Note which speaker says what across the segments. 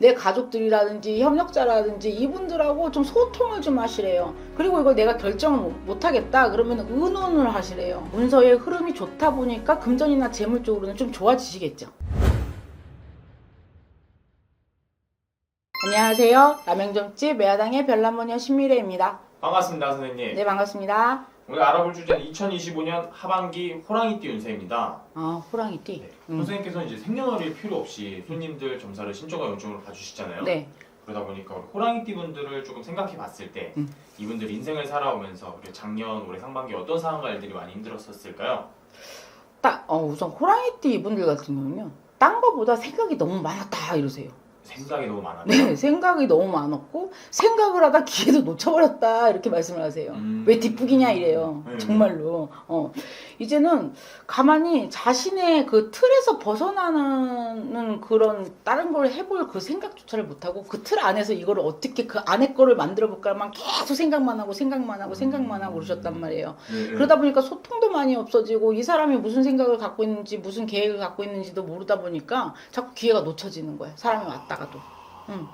Speaker 1: 내 가족들이라든지 협력자라든지 이분들하고 좀 소통을 좀 하시래요. 그리고 이걸 내가 결정을 못- 못하겠다 그러면 의논을 하시래요. 문서의 흐름이 좋다 보니까 금전이나 재물 쪽으로는 좀 좋아지시겠죠. 안녕하세요. 남행점집 매화당의 별남모녀 신미래입니다.
Speaker 2: 반갑습니다, 선생님.
Speaker 1: 네 반갑습니다.
Speaker 2: 오늘 알아볼 주제는 2025년 하반기 호랑이띠 운세입니다.
Speaker 1: 아 호랑이띠.
Speaker 2: 네.
Speaker 1: 음.
Speaker 2: 선생님께서는 이제 생년월일 필요 없이 손님들 점사를 신청과 영점으로 봐주시잖아요.
Speaker 1: 네.
Speaker 2: 그러다 보니까 우리 호랑이띠 분들을 조금 생각해 봤을 때
Speaker 1: 음.
Speaker 2: 이분들 인생을 살아오면서 우리 작년 올해 상반기 어떤 상황과 일들이 많이 힘들었었을까요?
Speaker 1: 딱 어, 우선 호랑이띠 이분들 같은 경우는요. 딴 거보다 생각이 너무 많았다 이러세요.
Speaker 2: 생각이 너무 많아요.
Speaker 1: 네, 생각이 너무 많았고 생각을 하다 기회도 놓쳐버렸다 이렇게 말씀을 하세요.
Speaker 2: 음.
Speaker 1: 왜 뒷북이냐 이래요.
Speaker 2: 네.
Speaker 1: 정말로. 어. 이제는 가만히 자신의 그 틀에서 벗어나는 그런 다른 걸 해볼 그 생각조차를 못하고 그 틀 안에서 이거를 어떻게 그 안에 거를 만들어 볼까만 계속 생각만 하고 생각만 하고 생각만 하고 그러셨단 말이에요.
Speaker 2: 네, 네.
Speaker 1: 그러다 보니까 소통도 많이 없어지고 이 사람이 무슨 생각을 갖고 있는지 무슨 계획을 갖고 있는지도 모르다 보니까 자꾸 기회가 놓쳐지는 거예요. 사람이 왔다가도. 응.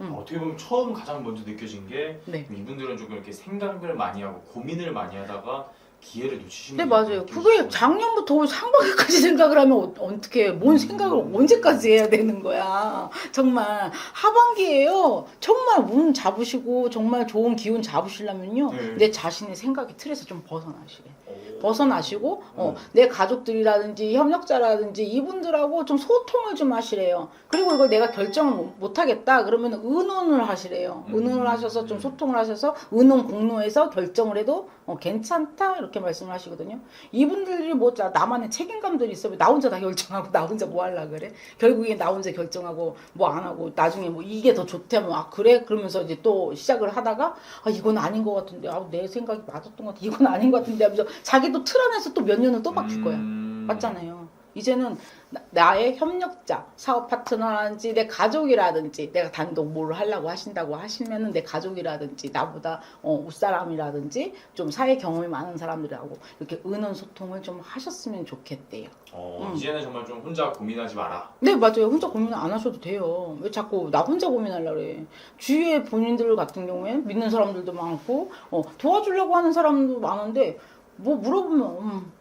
Speaker 1: 음.
Speaker 2: 어떻게 보면 처음 가장 먼저 느껴진 게
Speaker 1: 네.
Speaker 2: 이분들은 조금 이렇게 생각을 많이 하고 고민을 많이 하다가 기회를 놓치시는 네게
Speaker 1: 맞아요. 그게 작년부터 올 상반기까지 생각을 하면 어, 어떻게 뭔 생각을 언제까지 해야 되는 거야. 정말 하반기에요. 정말 운 잡으시고 정말 좋은 기운 잡으시려면요.
Speaker 2: 네.
Speaker 1: 내 자신의 생각의 틀에서 좀 벗어나시래.
Speaker 2: 오.
Speaker 1: 벗어나시고 어,
Speaker 2: 음.
Speaker 1: 내 가족들이라든지 협력자라든지 이분들하고 좀 소통을 좀 하시래요. 그리고 이걸 내가 결정을 못- 못하겠다 그러면 의논을 하시래요.
Speaker 2: 음.
Speaker 1: 의논을 하셔서 좀 소통을 하셔서 의논 공로해서 결정을 해도 어, 괜찮다 이렇게 말씀을 하시거든요. 이분들이 뭐 자- 나만의 책임감들이 있어. 나 혼자 다 결정하고 나 혼자 뭐 하려 그래? 결국에 나 혼자 결정하고 뭐 안 하고 나중에 뭐 이게 더 좋다면 아 그래? 그러면서 이제 또 시작을 하다가 아 이건 아닌 것 같은데 아 내 생각이 맞았던 것 같아. 이건 아닌 것 같은데 하면서 자기도 틀 안에서 또 몇 년을 또 바뀔 거야.
Speaker 2: 음.
Speaker 1: 맞잖아요. 이제는 나, 의 협력자, 사업 파트너라든지 내 가족이라든지 내가 단독 뭘 하려고 하신다고 하시면은 내 가족이라든지 나보다 어, 웃사람이라든지 좀 사회 경험이 많은 사람들하고 이렇게 의논 소통을 좀 하셨으면 좋겠대요.
Speaker 2: 어,
Speaker 1: 음.
Speaker 2: 이제는 정말 좀 혼자 고민하지 마라.
Speaker 1: 네 맞아요. 혼자 고민 안 하셔도 돼요. 왜 자꾸 나 혼자 고민하려 그래. 주위에 본인들 같은 경우에 믿는 사람들도 많고 어, 도와주려고 하는 사람도 많은데 뭐 물어보면 음,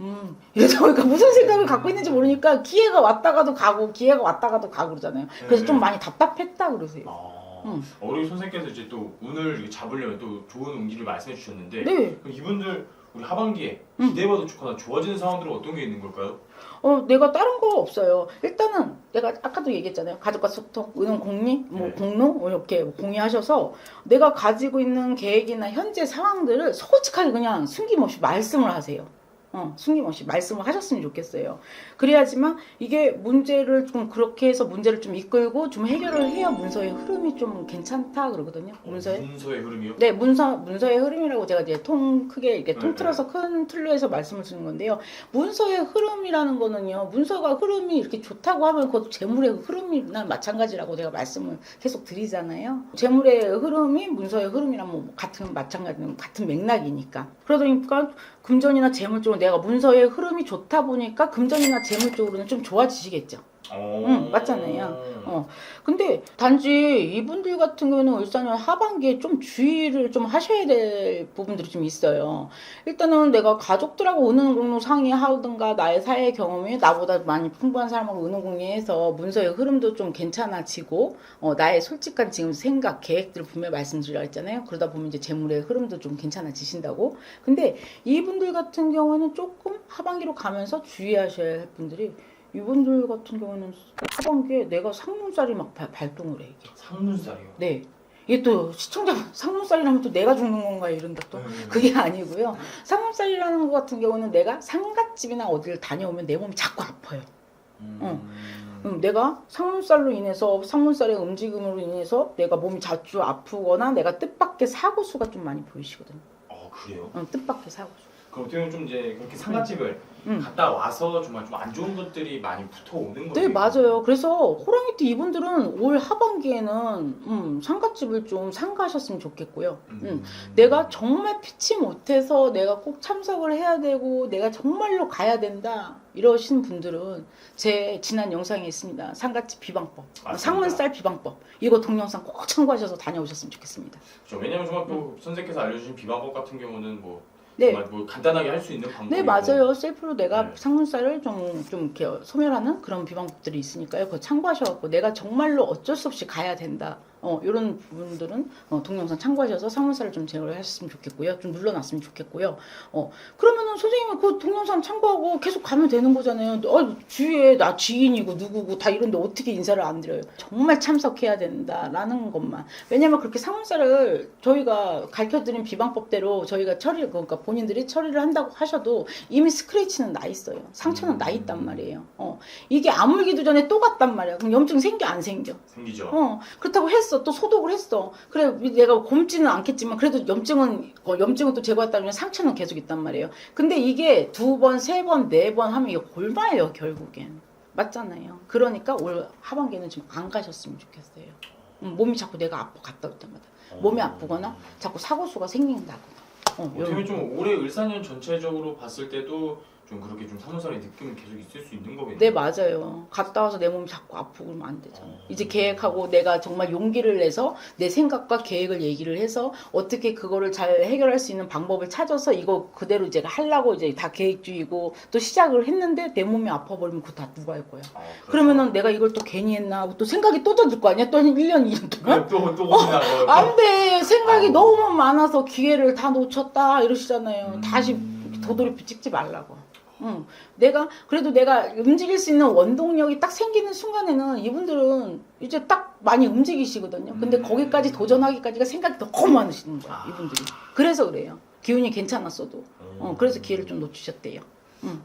Speaker 1: 음 이러다 보니까 무슨 생각을 갖고 있는지 모르니까 기회가 왔다가도 가고 기회가 왔다가도 가고 그러잖아요. 그래서
Speaker 2: 네,
Speaker 1: 좀
Speaker 2: 네.
Speaker 1: 많이 답답했다 그러세요.
Speaker 2: 아,
Speaker 1: 음.
Speaker 2: 어, 우리 선생님께서 이제 또 운을 잡으려면 또 좋은 운기를 말씀해 주셨는데
Speaker 1: 네.
Speaker 2: 그럼 이분들 우리 하반기에
Speaker 1: 음.
Speaker 2: 기대해봐도 좋거나 좋아지는 상황들은 어떤 게 있는 걸까요?
Speaker 1: 어, 내가 다른 거 없어요. 일단은 내가 아까도 얘기했잖아요. 가족과 소통, 의논 공리, 뭐
Speaker 2: 네.
Speaker 1: 공로 뭐 이렇게 공유하셔서 내가 가지고 있는 계획이나 현재 상황들을 솔직하게 그냥 숨김없이 말씀을 하세요. 어, 숨김없이 말씀을 하셨으면 좋겠어요. 그래야지만 이게 문제를 좀 그렇게 해서 문제를 좀 이끌고 좀 해결을 해야 문서의 흐름이 좀 괜찮다 그러거든요. 문서의
Speaker 2: 문서의 흐름이요?
Speaker 1: 네, 문서 문서의 흐름이라고 제가 이제 통 크게 이렇게
Speaker 2: 네,
Speaker 1: 통틀어서 큰 틀로 해서 말씀을 드리는 건데요. 문서의 흐름이라는 거는요. 문서가 흐름이 이렇게 좋다고 하면 그것도 재물의 흐름이나 마찬가지라고 제가 말씀을 계속 드리잖아요. 재물의 흐름이 문서의 흐름이랑 뭐 같은 마찬가지는 같은 맥락이니까. 그러다 보니까 금전이나 재물 쪽으로 내가 문서의 흐름이 좋다 보니까 금전이나 재물 쪽으로는 좀 좋아지시겠죠.
Speaker 2: 어...
Speaker 1: 응, 맞잖아요. 어. 근데 단지 이분들 같은 경우는 일단은 하반기에 좀 주의를 좀 하셔야 될 부분들이 좀 있어요. 일단은 내가 가족들하고 의논 공로 상의하든가 나의 사회 경험이 나보다 많이 풍부한 사람하고 의논 공유해서 문서의 흐름도 좀 괜찮아지고 어, 나의 솔직한 지금 생각, 계획들을 분명히 말씀드리라 했잖아요. 그러다 보면 이제 재물의 흐름도 좀 괜찮아지신다고. 근데 이분들 같은 경우는 조금 하반기로 가면서 주의하셔야 할 분들이 이분들 같은 경우는 하반기에 내가 상문살이 막 발- 발동을 해 이게.
Speaker 2: 상문살이요.
Speaker 1: 네. 이게 또 시청자 상문살이라면 또 내가 죽는 건가 이런다 또.
Speaker 2: 음.
Speaker 1: 그게 아니고요. 상문살이라는 것 같은 경우는 내가 상갓집이나 어디를 다녀오면 내 몸이 자꾸 아파요.
Speaker 2: 음.
Speaker 1: 음, 내가 상문살로 인해서 상문살의 움직임으로 인해서 내가 몸이 자주 아프거나 내가 뜻밖의 사고수가 좀 많이 보이시거든요.
Speaker 2: 어 그래요?
Speaker 1: 음, 뜻밖의 사고수.
Speaker 2: 그럼 어떻게 보면 좀 이제 그렇게 상가집을
Speaker 1: 음.
Speaker 2: 갔다 와서 정말 좀 안 좋은 것들이 많이 붙어 오는 거예요.
Speaker 1: 네 맞아요. 그래서 호랑이띠 이분들은 올 하반기에는 음, 상가집을 좀 상가하셨으면 좋겠고요. 음. 내가 정말 피치 못해서 내가 꼭 참석을 해야 되고 내가 정말로 가야 된다 이러신 분들은 제 지난 영상에 있습니다. 상가집 비방법,
Speaker 2: 맞습니다.
Speaker 1: 상문살 비방법 이거 동영상 꼭 참고하셔서 다녀오셨으면 좋겠습니다.
Speaker 2: 그렇죠. 왜냐면 정말 또 선생님께서 알려주신 비방법 같은 경우는 뭐
Speaker 1: 음. 네.
Speaker 2: 뭐 간단하게 할 수 있는 방법이
Speaker 1: 네 맞아요 셀프로 내가
Speaker 2: 네.
Speaker 1: 상문살을 좀, 좀 이렇게 소멸하는 그런 비방법들이 있으니까요 그거 참고하셔갖고 내가 정말로 어쩔 수 없이 가야 된다 어, 이런 부분들은 어, 동영상 참고하셔서 상문살을 좀 제거를 하셨으면 좋겠고요 좀 눌러놨으면 좋겠고요 어, 그러면은 선생님은 그 동영상 참고하고 계속 가면 되는 거잖아요 어, 주위에 나 지인이고 누구고 다 이런데 어떻게 인사를 안 드려요 정말 참석해야 된다라는 것만 왜냐면 그렇게 상문살을 저희가 가르쳐드린 비방법대로 저희가 처리 그러니까 본인들이 처리를 한다고 하셔도 이미 스크래치는 나 있어요. 상처는 나 있단 말이에요. 어 이게 아물기도 전에 또 갔단 말이야. 그럼 염증 생겨 안 생겨?
Speaker 2: 생기죠.
Speaker 1: 어 그렇다고 했어 또 소독을 했어. 그래 내가 곰지는 않겠지만 그래도 염증은 어, 염증은 또 제거했다면 상처는 계속 있단 말이에요. 근데 이게 두 번, 세 번, 네 번 하면 이게 골마예요 결국엔. 맞잖아요. 그러니까 올 하반기에는 좀 안 가셨으면 좋겠어요. 음, 몸이 자꾸 내가 아파 갔다 올 때마다 몸이 아프거나 자꾸 사고수가 생긴다거나. 어,
Speaker 2: 어떻게 보면 좀 올해 을사년 전체적으로 봤을 때도 좀 그렇게 좀 산후살의 느낌은 계속 있을 수 있는 거겠네요.
Speaker 1: 네 맞아요. 갔다 와서 내 몸이 자꾸 아프고 그러면 안 되잖아.
Speaker 2: 어.
Speaker 1: 이제 계획하고 내가 정말 용기를 내서 내 생각과 계획을 얘기를 해서 어떻게 그거를 잘 해결할 수 있는 방법을 찾아서 이거 그대로 이제 하려고 이제 다 계획주의고 또 시작을 했는데 내 몸이 아파버리면 그거 다 누가 할 거야.
Speaker 2: 어.
Speaker 1: 그러면은 내가 이걸 또 괜히 했나 하고 또 생각이 또 젖을 거 아니야? 또 1년, 2년 동안?
Speaker 2: 또또 고민하고
Speaker 1: 안 돼. 생각이
Speaker 2: 아유.
Speaker 1: 너무 많아서 기회를 다 놓쳤다 이러시잖아요.
Speaker 2: 음.
Speaker 1: 다시 도돌이표 찍지 말라고. 응. 내가 그래도 내가 움직일 수 있는 원동력이 딱 생기는 순간에는 이분들은 이제 딱 많이 움직이시거든요. 근데
Speaker 2: 음.
Speaker 1: 거기까지 도전하기까지가 생각이 너무 많으시는 거야,
Speaker 2: 아.
Speaker 1: 이분들이. 그래서 그래요. 기운이 괜찮았어도. 어, 그래서 기회를 좀 놓치셨대요.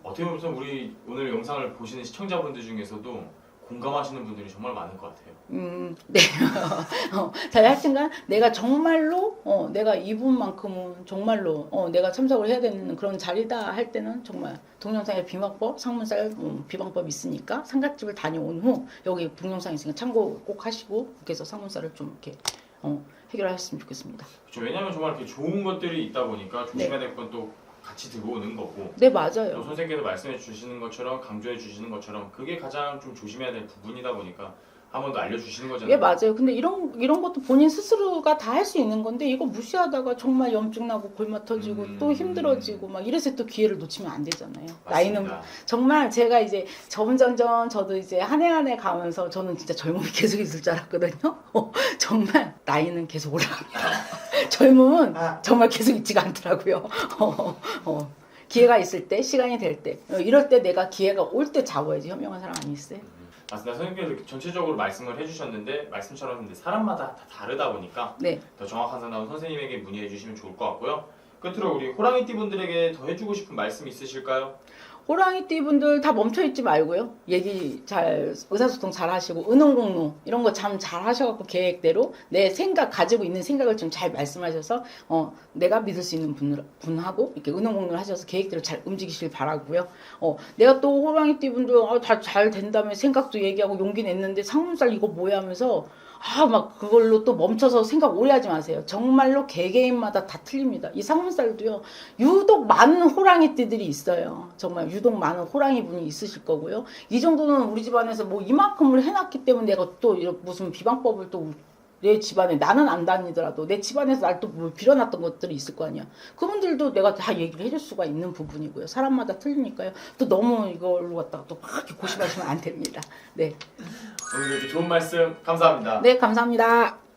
Speaker 2: 어떻게 보면 우리 오늘 영상을 보시는 시청자분들 중에서도 공감하시는 분들이 정말 많을 것 같아요.
Speaker 1: 음, 네. 어, 자, 하여튼간 내가 정말로, 어, 내가 이분만큼은 정말로, 어, 내가 참석을 해야 되는 그런 자리다 할 때는 정말 동영상에 비방법, 상문살 음, 비방법 있으니까 상가집을 다녀온 후 여기 동영상 있으니까 참고 꼭 하시고 그래서 상문살을 좀 이렇게 어, 해결하셨으면 좋겠습니다.
Speaker 2: 그렇죠. 왜냐하면 정말 이렇게 좋은 것들이 있다 보니까 조심해야 될 건또 같이 들어오는 거고
Speaker 1: 네,
Speaker 2: 또
Speaker 1: 맞아요.
Speaker 2: 선생님께서 말씀해 주시는 것처럼 강조해 주시는 것처럼 그게 가장 좀 조심해야 될 부분이다 보니까 한 번 더 알려주시는 거잖아요.
Speaker 1: 예, 맞아요. 근데 이런, 이런 것도 본인 스스로가 다 할 수 있는 건데, 이거 무시하다가 정말 염증 나고 골마 터지고
Speaker 2: 음.
Speaker 1: 또 힘들어지고 막 이래서 또 기회를 놓치면 안 되잖아요. 나이는
Speaker 2: 맞습니다.
Speaker 1: 정말 제가 이제 점점점 저도 이제 한 해 한 해 가면서 저는 진짜 젊음이 계속 있을 줄 알았거든요. 어, 정말 나이는 계속 올라갑니다. 젊음은 정말 계속 있지가 않더라고요. 어, 어. 기회가 있을 때, 시간이 될 때, 어, 이럴 때 내가 기회가 올 때 잡아야지 현명한 사람 아니겠어요?
Speaker 2: 맞습니다. 선생님께서 이렇게 전체적으로 말씀을 해주셨는데 말씀처럼 근데 사람마다 다 다르다 보니까
Speaker 1: 네.
Speaker 2: 더 정확한 상담은 선생님에게 문의해 주시면 좋을 것 같고요. 끝으로 우리 호랑이띠 분들에게 더 해주고 싶은 말씀 있으실까요?
Speaker 1: 호랑이띠 분들 다 멈춰있지 말고요. 얘기 잘, 의사소통 잘 하시고, 은혼공로, 이런 거 참 잘 하셔갖고 계획대로 내 생각, 가지고 있는 생각을 좀 잘 말씀하셔서, 어, 내가 믿을 수 있는 분, 분하고, 이렇게 은혼공로를 하셔서 계획대로 잘 움직이실 바라고요. 어, 내가 또 호랑이띠 분들, 아, 다잘 된다며 생각도 얘기하고 용기 냈는데 상문살 이거 뭐야 하면서, 아, 막 그걸로 또 멈춰서 생각 오래 하지 마세요. 정말로 개개인마다 다 틀립니다. 이 상문살도요, 유독 많은 호랑이띠들이 있어요. 정말 유독 많은 호랑이 분이 있으실 거고요. 이 정도는 우리 집안에서 뭐 이만큼을 해놨기 때문에 내가 또 이런 무슨 비방법을 또 내 집안에 나는 안 다니더라도 내 집안에서 날 또 뭐 빌어놨던 것들이 있을 거 아니야. 그분들도 내가 다 얘기를 해줄 수가 있는 부분이고요. 사람마다 틀리니까요. 또 너무 이걸로 갖다가 또막 이렇게 고심하시면 안 됩니다. 네.
Speaker 2: 오늘 이렇게 좋은 말씀 감사합니다.
Speaker 1: 네, 감사합니다.